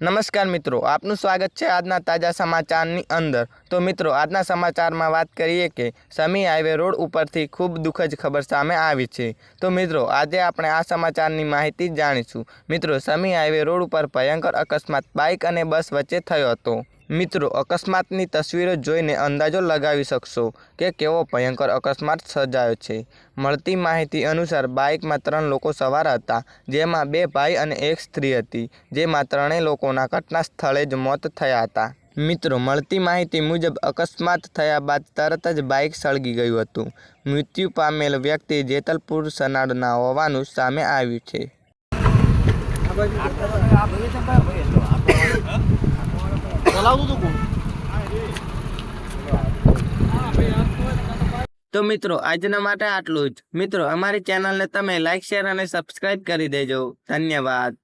નમસ્કાર મિત્રો, આપનું સ્વાગત છે આજના તાજા સમાચારની અંદર. તો મિત્રો, આજના સમાચારમાં વાત કરીએ કે સમી હાઈવે રોડ ઉપરથી ખૂબ દુઃખદ ખબર સામે આવી છે. તો મિત્રો, આજે આપણે આ સમાચારની માહિતી જાણીશું. મિત્રો, સમી હાઈવે રોડ ઉપર ભયંકર અકસ્માત બાઇક અને બસ વચ્ચે થયો હતો. મિત્રો, અકસ્માતની તસવીરો જોઈને અંદાજો લગાવી શકશો કે કેવો ભયંકર અકસ્માત સર્જાયો છે. મળતી માહિતી અનુસાર, બાઇકમાં ત્રણ લોકો સવાર હતા, જેમાં બે ભાઈ અને એક સ્ત્રી હતી, જેમાં ત્રણેય લોકોના ઘટના સ્થળે જ મોત થયા હતા. મિત્રો, મળતી માહિતી મુજબ, અકસ્માત થયા બાદ તરત જ બાઇક સળગી ગયું હતું. મૃત્યુ પામેલ વ્યક્તિ જેતલપુર સનાડના હોવાનું સામે આવ્યું છે. ચલાવતું હતું કોણ? તો મિત્રો, આજના માટે આટલું જ. મિત્રો, અમારી ચેનલને તમે લાઈક શેર અને સબસ્ક્રાઈબ કરી દેજો. ધન્યવાદ.